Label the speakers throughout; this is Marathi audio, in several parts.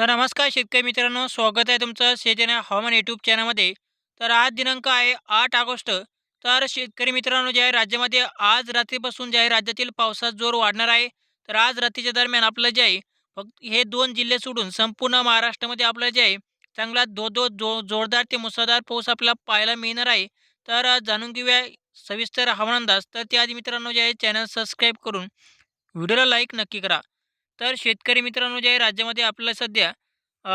Speaker 1: तर नमस्कार शेतकरी मित्रांनो स्वागत आहे तुमचं शेजना हवामान यूट्यूब चॅनलमध्ये तर आज दिनांक आहे आठ ऑगस्ट. तर शेतकरी मित्रांनो जे आहे राज्यामध्ये आज रात्रीपासून जे आहे राज्यातील पावसाचा जोर वाढणार आहे तर आज रात्रीच्या दरम्यान आपलं जे आहे फक्त हे दोन जिल्हे सोडून संपूर्ण महाराष्ट्रामध्ये आपलं जे आहे चांगला दो दो जो जोरदार ते मुसळधार पाऊस आपल्याला पाहायला मिळणार आहे. तर जाणून घेऊया सविस्तर हवामान अंदाज. तर त्याआधी मित्रांनो जे आहे चॅनल सबस्क्राईब करून व्हिडिओला लाईक नक्की करा. तर शेतकरी मित्रांनो जे आहे राज्यामध्ये आपल्याला सध्या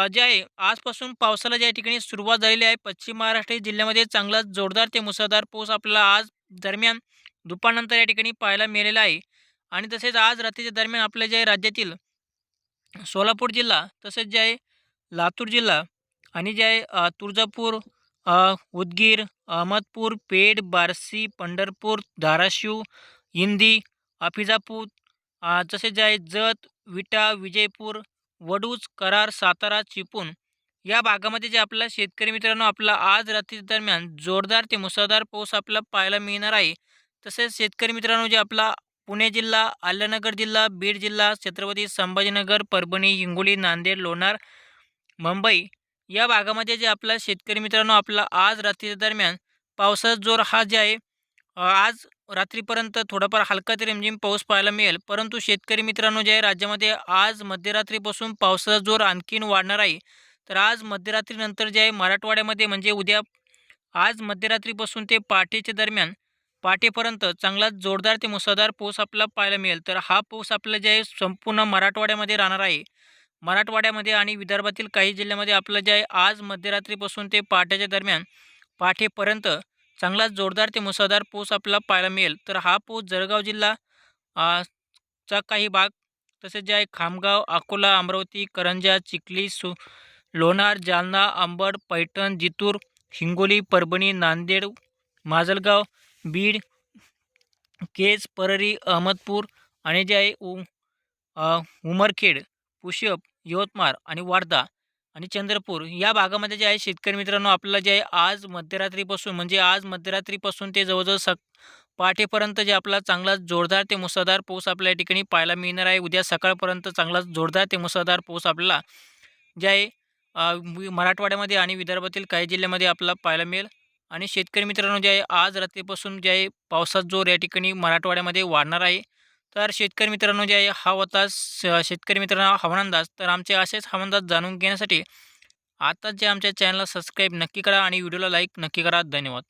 Speaker 1: जे आहे आजपासून पावसाला ज्या ठिकाणी सुरुवात झालेली आहे पश्चिम महाराष्ट्र जिल्ह्यामध्ये चांगला जोरदार ते मुसळधार पाऊस आपल्याला आज दरम्यान दुपारनंतर या ठिकाणी पाहायला मिळालेला आहे. आणि तसेच आज रात्रीच्या दरम्यान आपल्या जे आहे राज्यातील सोलापूर जिल्हा तसेच जे आहे लातूर जिल्हा आणि जे आहे तुळजापूर उदगीर अहमदपूर पेठ बारसी पंढरपूर धाराशिव इंदी अफिजापूर तसेच जे आहे जत विटा विजयपूर वडूज करार सातारा चिपून या भागामध्ये जे आपला शेतकरी मित्रांनो आपला आज रात्री दरम्यान जोरदार ते मुसळधार पाऊस आपल्याला पाहायला मिळणार आहे. तसेच शेतकरी मित्रांनो जे आपला पुणे जिल्हा आल्यानगर जिल्हा बीड जिल्हा छत्रपती संभाजीनगर परभणी हिंगोली नांदेड लोणार मुंबई या भागामध्ये जे आपला शेतकरी मित्रांनो आपला आज रात्रीच्या दरम्यान पावसाचा जोर हा जे आहे आज रात्रीपर्यंत थोडाफार हलका ते रिमझिम पाऊस पाहायला मिळेल. परंतु शेतकरी मित्रांनो जे आहे राज्यामध्ये आज मध्यरात्रीपासून पावसाचा जोर आणखीन वाढणार आहे तर आज मध्यरात्रीनंतर जे आहे मराठवाड्यामध्ये म्हणजे उद्या आज मध्यरात्रीपासून ते पहाटेच्या दरम्यान पहाटेपर्यंत चांगला जोरदार ते मुसळधार पाऊस आपल्याला पाहायला मिळेल. तर हा पाऊस आपला जे आहे संपूर्ण मराठवाड्यामध्ये राहणार आहे. मराठवाड्यामध्ये आणि विदर्भातील काही जिल्ह्यामध्ये आपलं जे आहे आज मध्यरात्रीपासून ते पहाटेच्या दरम्यान पहाटेपर्यंत चांगला जोरदार ते मुसळधार पाऊस आपल्याला पाहायला मिळेल. तर हा पाऊस जळगाव जिल्हा चा काही भाग तसेच जे आहे खामगाव अकोला अमरावती करंजा चिखली सु लोणार जालना अंबड पैठण जितूर हिंगोली परभणी नांदेड माजलगाव बीड केज परळी अहमदपूर आणि जे आहे उ उमरखेड पुष्यप यवतमाळ आणि वार्धा आणि चंद्रपूर या भागामध्ये जे आहे शेतकरी मित्रांनो आपल्याला जे आहे आज मध्यरात्रीपासून म्हणजे आज मध्यरात्रीपासून ते जवळजवळ सक पहाटेपर्यंत जे आपला चांगला जोरदार ते मुसळधार पाऊस आपल्या या ठिकाणी पाहायला मिळणार आहे. उद्या सकाळपर्यंत चांगला जोरदार ते मुसळधार पाऊस आपल्याला जे आहे मराठवाड्यामध्ये आणि विदर्भातील काही जिल्ह्यामध्ये आपल्याला पाहायला मिळेल. आणि शेतकरी मित्रांनो जे आहे आज रात्रीपासून जे आहे पावसाचा जोर या ठिकाणी मराठवाड्यामध्ये वाढणार आहे. तर शेतकरी मित्रांनो जे आहे हा होता शेतकरी मित्रांनो हवामान तर आमचे असेच हवामान जाणून घेण्यासाठी आताच जे आमच्या चॅनलला सबस्क्राईब नक्की करा आणि व्हिडिओला लाईक नक्की करा. धन्यवाद.